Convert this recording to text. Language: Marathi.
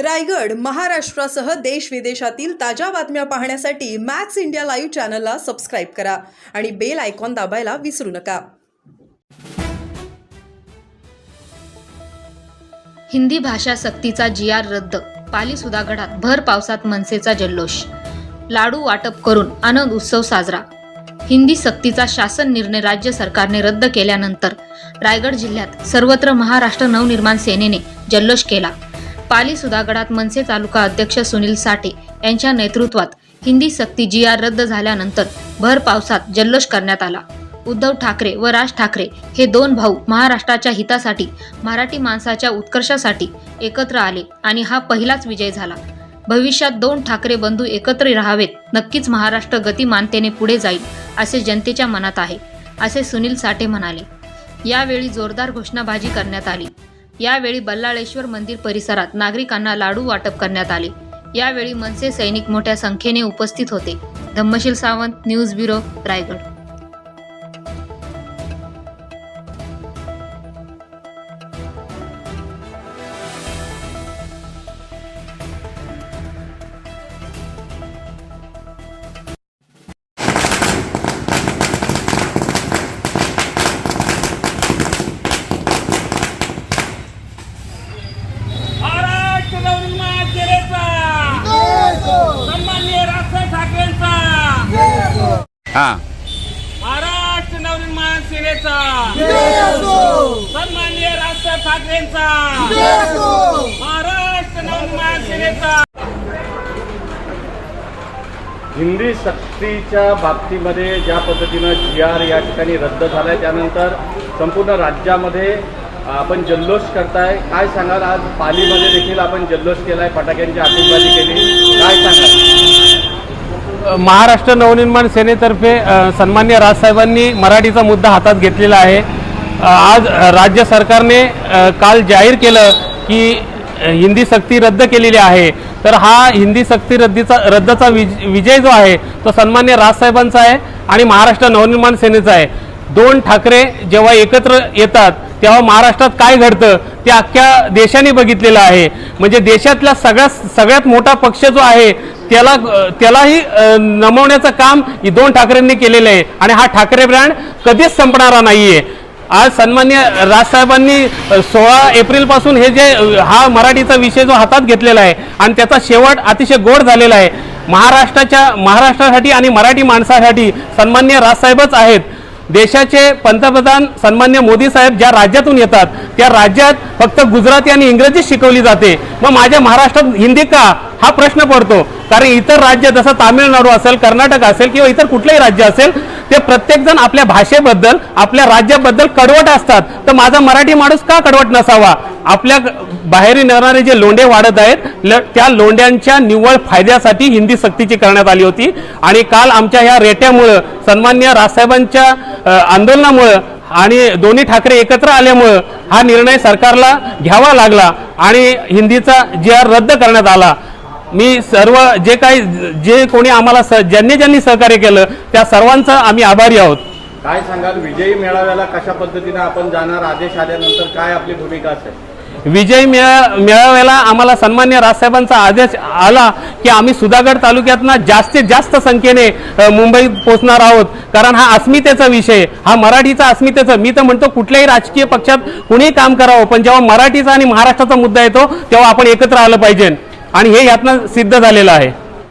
रायगड महाराष्ट्रासह देश विदेशातील ताज्या बातम्या पाहण्यासाठी मॅक्स इंडिया लाईव्ह चॅनलला सबस्क्राईब करा आणि बेल आयकॉन दाबायला विसरू नका. हिंदी भाषा सक्तीचा जी आर रद्द पाली सुधागडात भर पावसात मनसेचा जल्लोष. लाडू वाटप करून आनंद उत्सव साजरा. हिंदी सक्तीचा शासन निर्णय राज्य सरकारने रद्द केल्यानंतर रायगड जिल्ह्यात सर्वत्र महाराष्ट्र नवनिर्माण सेनेने जल्लोष केला. पाली सुधागडात मनसे तालुका अध्यक्ष सुनील साठे यांच्या नेतृत्वात हिंदी सक्ती जी आर रद्द झाल्यानंतर भर पावसात जल्लोष करण्यात आला. उद्धव ठाकरे व राज ठाकरे हे दोन भाऊ महाराष्ट्राच्या हितासाठी मराठी माणसाच्या उत्कर्षासाठी एकत्र आले आणि हा पहिलाच विजय झाला. भविष्यात दोन ठाकरे बंधू एकत्र राहावेत नक्कीच महाराष्ट्र गतिमानतेने पुढे जाईल असे जनतेच्या मनात आहे असे सुनील साठे म्हणाले. यावेळी जोरदार घोषणाबाजी करण्यात आली. यावेळी बल्लाळेश्वर मंदिर परिसरात नागरिकांना लाडू वाटप करण्यात आले. यावेळी मनसे सैनिक मोठ्या संख्येने उपस्थित होते. Dhammashil Sawant news bureau Raigad. हा. महाराष्ट्र नवनिर्माण सेनेचा सन्माननीय राजसाहेब ठाकरेंचा. महाराष्ट्र नवनिर्माण सेनेचा हिंदी सक्तीच्या बाबतीमध्ये ज्या पद्धतीनं जी आर या ठिकाणी रद्द झाला आहे त्यानंतर संपूर्ण राज्यामध्ये आपण जल्लोष करताय. काय सांगाल? आज पालीमध्ये देखील आपण जल्लोष केला आहे फटाक्यांची आतिषबाजी केली. काय सांगाल? महाराष्ट्र नवनिर्माण सेनेतर्फे सन्मान्य राजसाहेबांनी मराठीचा मुद्दा हातात घेतलेला आहे. आज राज्य सरकारने काल जाहीर केलं की हिंदी सक्ती रद्द केलेली आहे. तर हा हिंदी सक्ती रद्दीचा रद्दचा विज विजय जो आहे तो सन्मान्य राजसाहेबांचा आहे आणि महाराष्ट्र नवनिर्माण सेनेचा आहे. दोन ठाकरे जेव्हा एकत्र येतात तेव्हा महाराष्ट्रात काय घडतं ते अख्ख्या देशाने बघितलेलं आहे. म्हणजे देशातला सगळ्यात सगळ्यात मोठा पक्ष जो आहे त्याला त्यालाही नमवण्याचं काम दोन ठाकरेंनी केलेलं आहे. आणि हा ठाकरे ब्रँड कधीच संपणारा नाहीये. आज सन्मान्य राजसाहेबांनी सोळा एप्रिलपासून हे जे हा मराठीचा विषय जो हातात घेतलेला आहे आणि त्याचा शेवट अतिशय गोड झालेला आहे. महाराष्ट्राच्या महाराष्ट्रासाठी आणि मराठी माणसासाठी सन्मान्य राजसाहेबच आहेत. देशाचे पंतप्रधान सन्मान्य मोदी साहेब ज्या राज्यातून येतात त्या राज्यात फक्त गुजराती आणि इंग्रजी शिकवली जाते. मग माझ्या महाराष्ट्रात हिंदी का? हा प्रश्न पडतो. कारण इतर राज्य जसं तामिळनाडू असेल कर्नाटक असेल किंवा इतर कुठलंही राज्य असेल ते प्रत्येकजण आपल्या भाषेबद्दल आपल्या राज्याबद्दल कडवट असतात. तर माझा मराठी माणूस का कडवट नसावा? आपल्या बाहेरून येणारे जे लोंढे वाढत आहेत ल- त्या लोंढ्यांच्या निव्वळ फायद्यासाठी हिंदी सक्तीची करण्यात आली होती. आणि काल आमच्या ह्या रेट्यामुळं सन्मान्य राजसाहेबांच्या आंदोलनामुळं आणि दोन्ही ठाकरे एकत्र आल्यामुळं हा निर्णय सरकारला घ्यावा लागला आणि हिंदीचा जी आर रद्द करण्यात आला. मी सर्व जे काही जे कोणी आम्हाला ज्यांनी ज्यांनी सहकार्य केलं त्या सर्वांचा आम्ही आभारी आहोत. काय सांगाल? विजयी मेळाव्याला कशा पद्धतीनं आपण जाणार? आदेश आल्यानंतर काय आपली भूमिका असेल? विजय मेळा मेळाव्याला आम्हाला सन्मान्य राजसाहेबांचा आदेश आला की आम्ही सुधागड तालुक्यातनं जास्तीत जास्त संख्येने मुंबईत पोहोचणार आहोत. कारण हा अस्मितेचा विषय हा मराठीचा अस्मितेचा मी तर म्हणतो कुठल्याही राजकीय पक्षात कुणीही काम करावं पण जेव्हा मराठीचा आणि महाराष्ट्राचा मुद्दा येतो तेव्हा आपण एकत्र आलं पाहिजे. आणि हे यातनं सिद्ध झालेलं आहे.